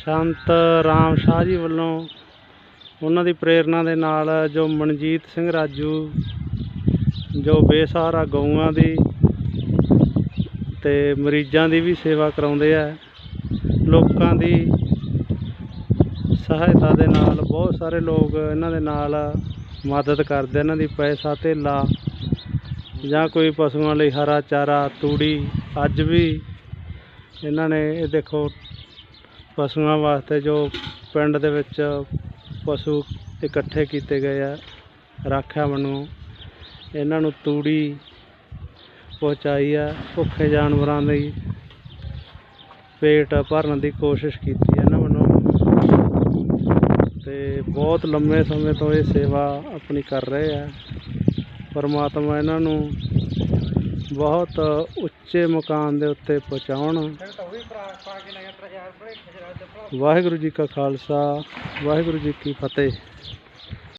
ਸੰਤ ਰਾਮ ਸ਼ਾਹ ਜੀ ਵੱਲੋਂ ਉਹਨਾਂ ਦੀ ਪ੍ਰੇਰਣਾ ਦੇ ਨਾਲ ਜੋ ਮਨਜੀਤ ਸਿੰਘ ਰਾਜੂ, ਜੋ ਬੇਸਹਾਰਾ ਗਊਆਂ ਦੀ ਤੇ ਮਰੀਜ਼ਾਂ ਦੀ ਵੀ ਸੇਵਾ ਕਰਾਉਂਦੇ ਆ, ਲੋਕਾਂ ਦੀ ਸਹਾਇਤਾ ਦੇ ਨਾਲ ਬਹੁਤ ਸਾਰੇ ਲੋਕ ਇਹਨਾਂ ਦੇ ਨਾਲ ਮਦਦ ਕਰਦੇ, ਇਹਨਾਂ ਦੀ ਪੈਸਾ ਧੇਲਾ ਜਾਂ ਕੋਈ ਪਸ਼ੂਆਂ ਲਈ ਹਰਾ ਚਾਰਾ, ਤੂੜੀ, ਅੱਜ ਵੀ ਇਹਨਾਂ ਨੇ ਇਹ ਦੇਖੋ ਪਸ਼ੂਆਂ ਵਾਸਤੇ ਜੋ ਪਿੰਡ ਦੇ ਵਿੱਚ ਪਸ਼ੂ ਇਕੱਠੇ ਕੀਤੇ ਗਏ ਆ, ਰਾਖਿਆ ਵੱਲੋਂ ਇਹਨਾਂ ਨੂੰ ਤੂੜੀ ਪਹੁੰਚਾਈ ਆ, ਭੁੱਖੇ ਜਾਨਵਰਾਂ ਦੀ ਪੇਟ ਭਰਨ ਦੀ ਕੋਸ਼ਿਸ਼ ਕੀਤੀ ਹੈ ਇਹਨਾਂ ਵੱਲੋਂ। ਤੇ ਬਹੁਤ ਲੰਮੇ ਸਮੇਂ ਤੋਂ ਇਹ ਸੇਵਾ ਆਪਣੀ ਕਰ ਰਹੇ ਆ। ਪਰਮਾਤਮਾ ਇਹਨਾਂ ਨੂੰ ਬਹੁਤ ਉੱਚੇ ਮਕਾਨ ਦੇ ਉੱਤੇ ਪਹੁੰਚਾਉਣ। ਵਾਹਿਗੁਰੂ ਜੀ ਕਾ ਖਾਲਸਾ ਵਾਹਿਗੁਰੂ ਜੀ ਕੀ ਫਤਿਹ।